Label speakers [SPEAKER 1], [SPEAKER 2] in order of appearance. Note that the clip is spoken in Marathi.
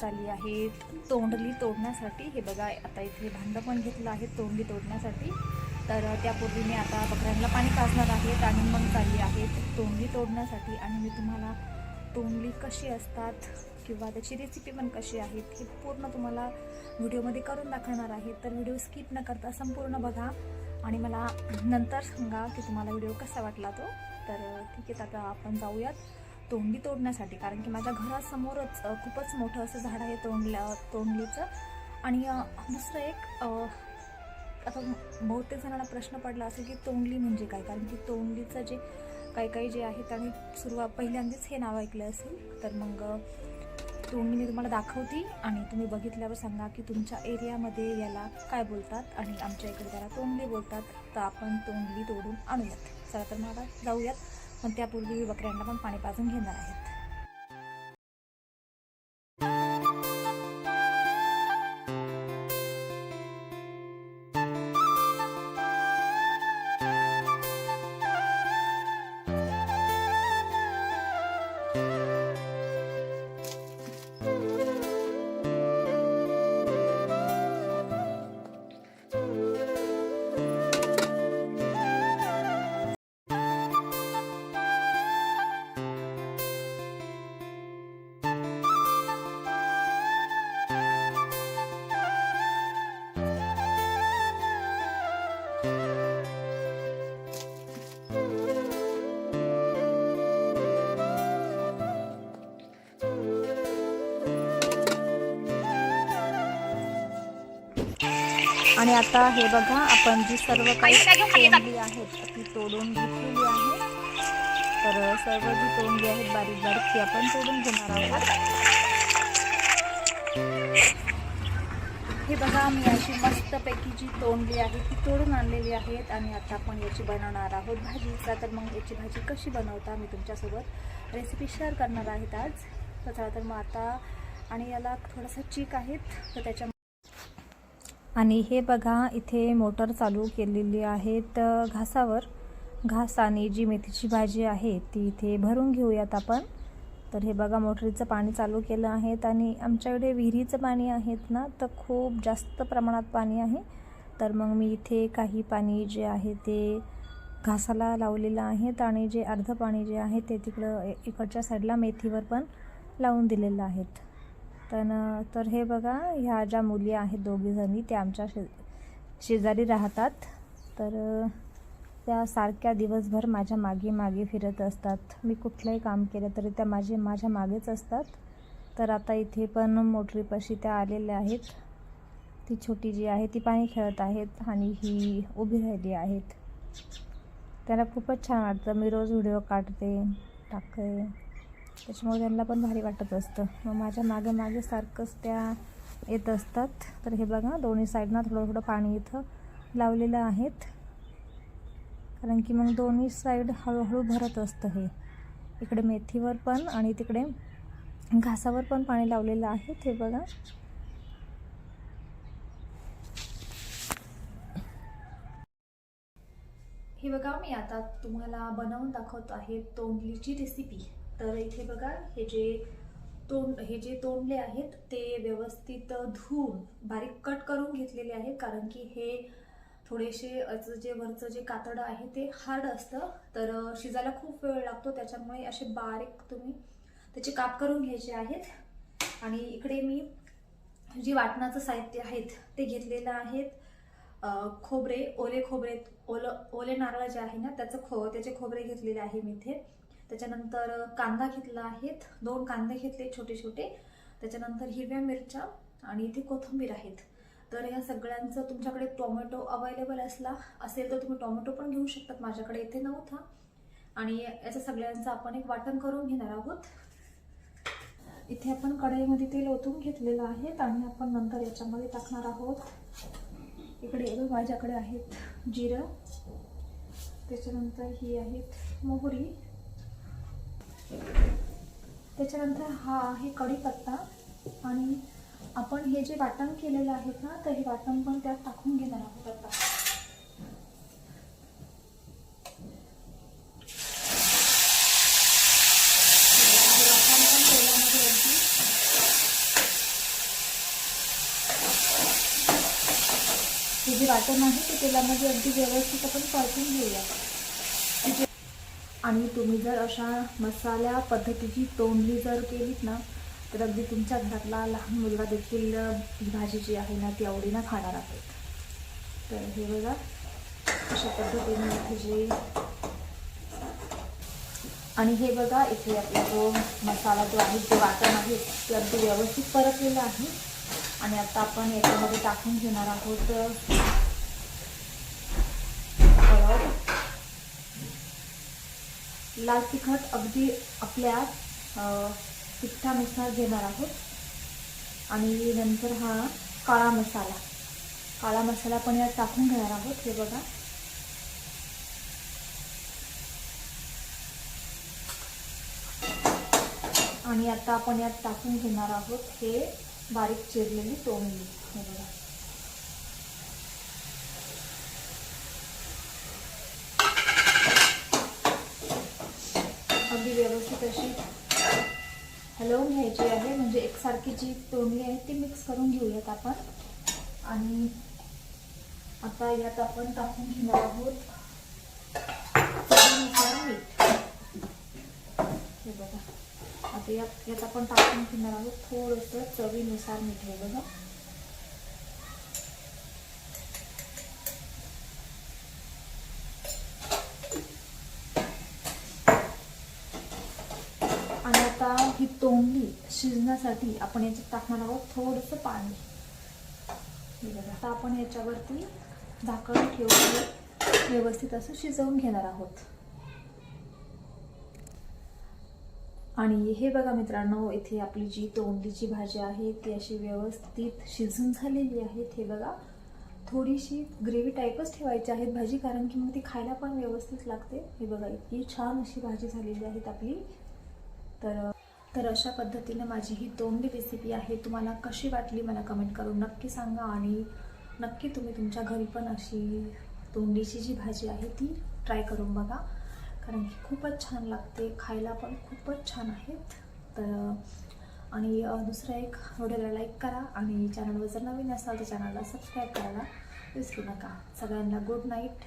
[SPEAKER 1] चालली आहे. तोंडली तोडण्यासाठी हे बघा आता इथे भांडं पण घेतलं आहे तोंडली तोडण्यासाठी. तर त्यापूर्वी मी आता बकऱ्यांना पाणी पाजणार आहेत आणि मग चालली आहेत तोंडली तोडण्यासाठी आणि मी तुम्हाला तोंडली कशी असतात किंवा त्याची रेसिपी पण कशी आहे हे पूर्ण तुम्हाला व्हिडिओमध्ये करून दाखवणार आहे. तर व्हिडिओ स्किप न करता संपूर्ण बघा. आणि मला नंतर सांगा की तुम्हाला व्हिडिओ कसा वाटला तो. तर ठीक आहे आता आपण जाऊयात. तोंडली तोडण्यासाठी कारण की माझ्या घरासमोरच खूपच मोठं असं झाड आहे तोंडल्या तोंडलीचं. आणि दुसरं एक आता बहुतेक जणांना प्रश्न पडला असेल की तोंडली म्हणजे काय? कारण की तोंडलीचं जे काही काही जे आहे त्याने सुरुवात पहिल्यांदाच हे नाव ऐकलं असेल. तर मग तोंडली मी तुम्हाला दाखवते आणि तुम्ही बघितल्यावर सांगा की तुमच्या एरियामध्ये याला काय बोलतात आणि आमच्या इकडे त्याला तोंडली बोलतात. तर आपण तोंडली तोडून आणूयात. चला तर मला जाऊयात. पण त्यापूर्वी बकऱ्यांना पण पाणी पाजून घेणार आहेत. आणि आता हे बघा आपण जी सर्व काही तोंडली आहेत ती तोडून घेतलेली आहे. तर सर्व जी तोंडली आहेत बारीक बारीक ती आपण तोडून घेणार आहोत. हे बघा मी अशी मस्तपैकी जी तोंडली आहे ती तोडून आणलेली आहेत आणि आता आपण याची बनवणार आहोत भाजी. तर मग याची भाजी कशी बनवता मी तुमच्यासोबत रेसिपी शेअर करणार आहेत आज. तर चला तर मग आता आणि याला थोडंसं चीक आहेत तर त्याच्या आणि हे बघा इथे मोटर चालू केलेली आहे. तर घासावर घास आणि जी मेथीची भाजी आहे ती इथे भरून घेऊयात आपण. तर हे बघा मोटरीचं पाणी चालू केलं आहे आणि आमच्याकडे विहिरीचं पाणी आहेत ना तर खूप जास्त प्रमाणात पाणी आहे. तर मग मी इथे काही पाणी जे आहे ते घासाला लावलेलं आहे आणि जे अर्धं पाणी जे आहे ते तिकडं इकडच्या साईडला मेथीवर पण लावून दिलेलं आहेत. तर तर हे बघा ह्या ज्या मुली आहेत दोघीजणी त्या आमच्या शे शेजारी राहतात. तर त्या सारख्या दिवसभर माझ्या मागे मागे फिरत असतात. मी कुठलंही काम केलं तरी त्या माझे माझ्या मागेच असतात. तर आता इथे पण मोटरीपाशी त्या आलेल्या आहेत. ती छोटी जी आहे ती पाणी खेळत आहेत आणि ही उभी राहिली आहेत. त्याला खूपच छान वाटतं. मी रोज व्हिडिओ काढते टाकते. त्याच्यामुळे त्यांना पण भारी वाटत असतं. मग माझ्या मागे मागे सारखंच त्या येत असतात. तर हे बघा दोन्ही साईडनं थोडं थोडं पाणी इथं लावलेलं आहेत. कारण की मग दोन्ही साईड हळूहळू भरत असतं हे. इकडे मेथीवर पण आणि तिकडे घासावर पण पाणी लावलेलं आहे हे बघा. हे बघा मी आता तुम्हाला बनवून दाखवत आहे तोंडलीची रेसिपी तर इथे बघा हे जे तोंड हे जे तोंडले आहेत ते व्यवस्थित धुवून बारीक कट करून घेतलेले आहेत कारण की हे थोडेसे जे वरचं जे कातडं आहे ते हार्ड असतं. तर शिजायला खूप वेळ लागतो त्याच्यामुळे असे बारीक तुम्ही त्याचे काप करून घ्यायचे आहेत. आणि इकडे मी जी वाटणाचं साहित्य आहेत ते घेतलेलं आहेत. खोबरे ओले खोबरे ओलं ओले नारळ जे आहे ना त्याचं खो त्याचे खोबरे घेतलेले आहे मी इथे. त्याच्यानंतर कांदा घेतला आहेत. दोन कांदे घेतले छोटे छोटे त्याच्यानंतर हिरव्या मिरच्या आणि इथे कोथिंबीर आहेत. तर ह्या सगळ्यांचं तुमच्याकडे टोमॅटो अवेलेबल असला असेल तर तुम्ही टोमॅटो पण घेऊ शकतात. माझ्याकडे इथे नव्हता. आणि याचं सगळ्यांचं आपण एक वाटण करून घेणार आहोत. इथे आपण कढईमध्ये तेल ओतून घेतलेलं आहे आणि आपण नंतर याच्यामध्ये टाकणार आहोत. इकडे माझ्याकडे आहेत जिरं. त्याच्यानंतर ही आहेत मोहरी. त्याच्यानंतर हा आहे कढीपत्ता आणि आपण हे जे वाटण केलेलं आहे ना तर हे वाटण पण त्यात टाकून घेणार आहोत आता. हे जे वाटण आहे ते तेलामध्ये अगदी व्यवस्थित आपण परतून घेऊया. आणि तुम्ही जर अशा मसाल्या पद्धतीची तोंडली जर केलीत ना तर अगदी तुमच्या घरातला लहान मुलगा देखील ही भाजी जी आहे ना ती आवडीनं खाणार आहेत तर हे बघा अशा पद्धतीने इथे जे आणि हे बघा इथे आपला जो मसाला जो आहे जो वाटण आहे ते अगदी व्यवस्थित परतलेलं आहे. आणि आता आपण याच्यामध्ये टाकून घेणार आहोत लाल तिखट अगदी आपल्या तिखटानुसार घेणार आहोत. आणि नंतर हा काळा मसाला. काळा मसाला पण यात टाकून घेणार आहोत हे बघा. आणि आता आपण यात टाकून घेणार आहोत हे बारीक चिरलेली टोमली हे बघा. तशी अशी हलवून घ्यायची आहे. म्हणजे एकसारखी जी तोंडली आहे ती मिक्स करून घेऊयात आपण. आणि आता यात आपण टाकून घेणार आहोत चवीनुसार मीठ. हे बघा. आता यात यात आपण टाकून घेणार आहोत थोडंसं चवीनुसार मीठ हे बघा आणि आता ही तोंडली शिजण्यासाठी आपण याच्यात टाकणार आहोत थोडंसं पाणी. हे बघा आता आपण याच्यावरती झाकण ठेवून व्यवस्थित असं शिजवून घेणार आहोत. आणि हे बघा मित्रांनो इथे आपली जी तोंडलीची भाजी आहे ती अशी व्यवस्थित शिजून झालेली आहे हे बघा थोडीशी ग्रेव्ही टाईपच ठेवायची आहे भाजी कारण की मग ती खायला पण व्यवस्थित लागते. हे बघा इतकी छान अशी भाजी झालेली आहे आपली. तर तर अशा पद्धतीने माझी ही तोंडी रेसिपी आहे. तुम्हाला कशी वाटली मला कमेंट करून नक्की सांगा आणि नक्की तुम्ही तुमच्या घरी पण अशी तोंडीची जी भाजी आहे ती ट्राय करून बघा. कारण की खूपच छान लागते खायला पण खूपच छान आहेत. तर आणि दुसरा एक व्हिडिओला लाईक करा आणि चॅनलवर जर नवीन असाल तर चॅनलला सबस्क्राईब करायला विसरू नका. सगळ्यांना गुड नाईट